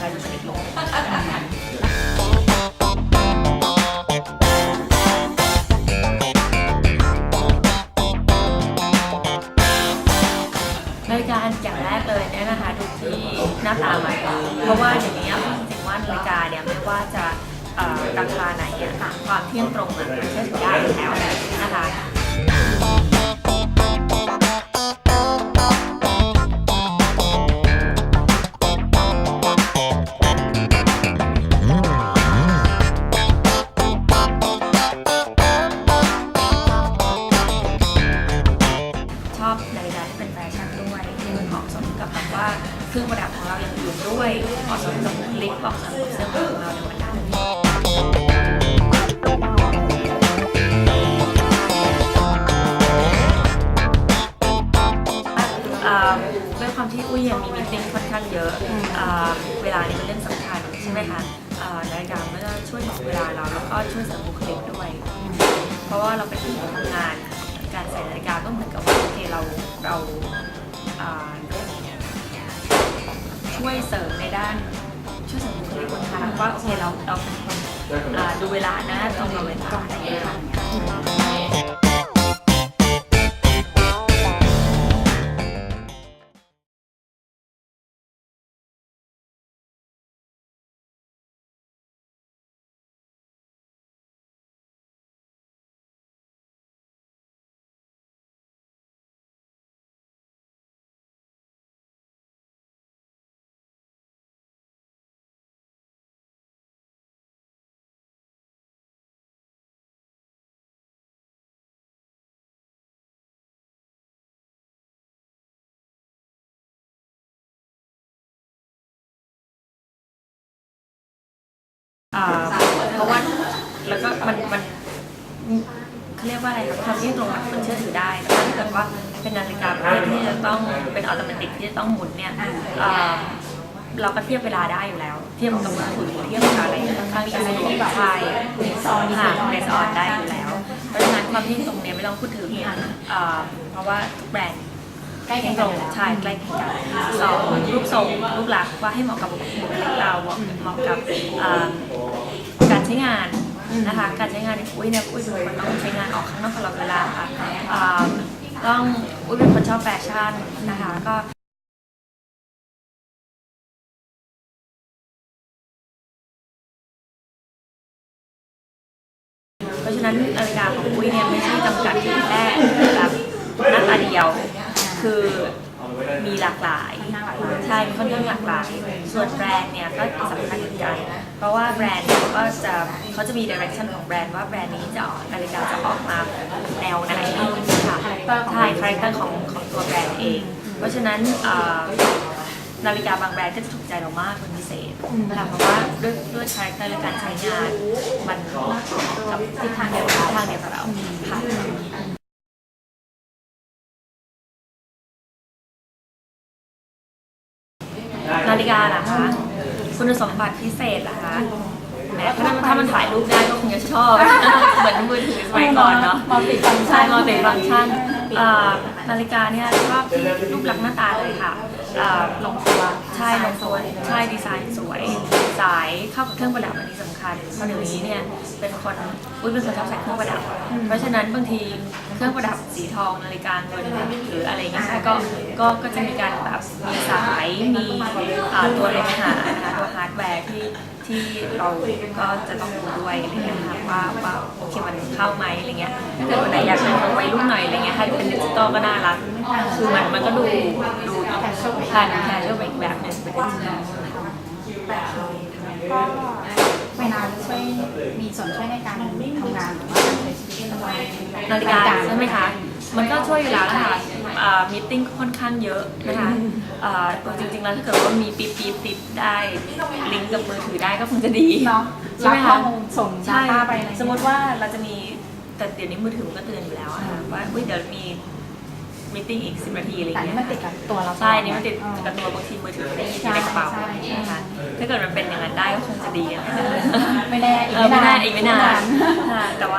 เลยอะไรเงี้ยเราจะเป็นอีกลงนาฬิกาอย่างแรกเลยเนี่ยนะคะดูที่หน้าตามันเพราะว่าอย่างนี้ยพูดจริงๆว่านาฬิกาเนี่ยไม่ว่าจะเอ่อราคาไหนเนี่ยความเที่ยงตรงอะมันเชื่อถือได้แล้วนะคะ ครื่องประดับของเราอย่างอื่นด้วยเหมาะสมกับลิปเหมาะสมกับเสื้อผ้าของเราในวันนั้นด้วยความที่อุ้ยยังมีมิ팅ค่อนข้างเยอะเวลานี่เป็นเรื่องสำคัญใช่ไหมคะอ่านาฬิกามันก็ช่วยบอกเวลาเราแล้วก็ช่วยเสริมบุคลิกด้วย เพราะว่าเราเป็นผู้ทำงาน ว่าโอเคเราเราเป็นคนอ่าดูเวลานะตรงกับเวลาอะไรอย่างเงี้ย อ่าเพราะว่าแล้วก็มันมันเขาเรียกว่าอะไรคะความที่ตรงมันมันเชื่อถือได้แล้วก็ถ้าเกิดว่าเป็นนาฬิกาประเภทที่จะต้องเป็นออโตเมติกที่จะต้องหมุนเนี่ยอ่าเราก็เทียบเวลาได้อยู่แล้ว เทียบกับมือถือเทียบกับอะไรค่อนข้างที่จะสะดวกใช่เลสอนค่ะเลสออนได้อยู่แล้ว เพราะฉะนั้นความที่ตรงเนี้ยไม่ต้องพูดถึงอ่าเพราะว่าทุกแบรนด์ ใกล้เคียงตกัรนงอยู่แล้วใช่ใกล้เคียงกันสองรูปทรงรูปลักษณ์ว่าให้เหมาะกับบุคลิกเราเหมาะเหมาะกับอ่าการใช้งานนะคะการใช้งานเนี่ยอุ้ยเนี่ยอุ้ยเป็นคนต้องใช้งานออกข้างนอกตลอดเวลาค่ะอ่าต้องอุ้ยเป็นคนชอบแฟชั่นนะคะก็เพราะฉะนั้นนาฬิกาของอุ้ยเนี่ยไม่ใช่จำกัดที่แค่แบบหน้าตาเดียว คือมีหลากหลาย ใช่มีค่อนข้างหลากหลาย ส่วนแบรนด์เนี่ยก็สำคัญเหมือนกัน เพราะว่าแบรนด์เนี่ยก็จะเขาจะมีดิเรกชันของแบรนด์ว่าแบรนด์นี้จะออกนาฬิกาจะออกมาแนวไหนค่ะใช่คาแรคเตอร์ของของตัวแบรนด์เอง เพราะฉะนั้นนาฬิกาบางแบรนด์ก็จะถูกใจเรามากเป็นพิเศษนะคะเพราะว่าด้วยด้วยคาแรคเตอร์และการใช้งานมันเหมาะกับทิศทางเดียวกับทิศทางเดียวกับเราค่ะ นาฬิกาล่ะคะ คุณสมบัติพิเศษล่ะคะแหมถ้ามันถ้ามันถ่ายรูปได้ก็คงจะชอบ เหมือนมือถือสมัยก่อนเนาะมัลติฟังก์ชัใช่นมัลติฟังก์ชันอ่านาฬิกาเนี่ยชอบที่รูปลักษณ์หน้าตาเลยค่ะ อ่าลงตัวใช่ลงตัวใช่ดีไซน์สวย สายเข้ากับเครื่องประดับอันนี้สำคัญเพราะเดี๋ยวนี้เนี่ยเป็นคนอุ้ยเป็นคนชอบใส่เครื่องประดับ เพราะฉะนั้นบางทีเครื่องประดับสีทองนาฬิกาเงินหรืออะไรเงี้ยก็ก็ก็จะมีการแบบมีสายมีอ่าตัวเลขหานะคะตัวฮาร์ดแวร์ที่ที่เราก็จะต้องดูด้วยอะไรเงี้ยค่ะว่าว่าโอเคมันเข้าไหมอะไรเงี้ยถ้าเกิดวันไหนอยากเป็นวัยรุ่นหน่อยอะไรเงี้ยให้เป็นดิจิตอลก็น่ารักคือมันมันก็ดูดู แฟชั่นแฟชั่นไปอีกแบบหนึงเป็นดิจิตอลก็เวลาช่วยมีส่วนช่วยในการทำงานหรือว่าการใช้ชีวิตประจำวันนาฬิกาใช่ไหมคะ มันก็ช่วยอยู่แล้วนะคะมีติ้งค่อนข้างเยอะนะคะอ่าจริงๆแล้วถ้าเกิดว่ามีปี๊บปี๊บติดได้ลิงก์กับมือถือได้ก็คงจะดีเนาะใช่ไหมรับข้อคะมูลส่งใช่ดาต้าไปอะไรสมมติว่าเราจะมีแต่เดี๋ยวนี้มือถือมันก็เตือนอยู่แล้วอะค่ะว่าอุ๊ยเดี๋ยวมี มีติ้งอีกสิบนาทีอะไรแต่เงี้นี่ยมันติดกับตัวเราใช่นี่มันติดเออกับตัวบางทีมือถือไม่ได้อยู่ในกระเป๋าใช่ใช่นะคะถ้าเกิดมันเป็นอย่างนั้นได้ก็คงจะดีนะคะไม่แน่อีกเออไม่ไม่นานได้อีกไม่นานค่ะแต่ว่า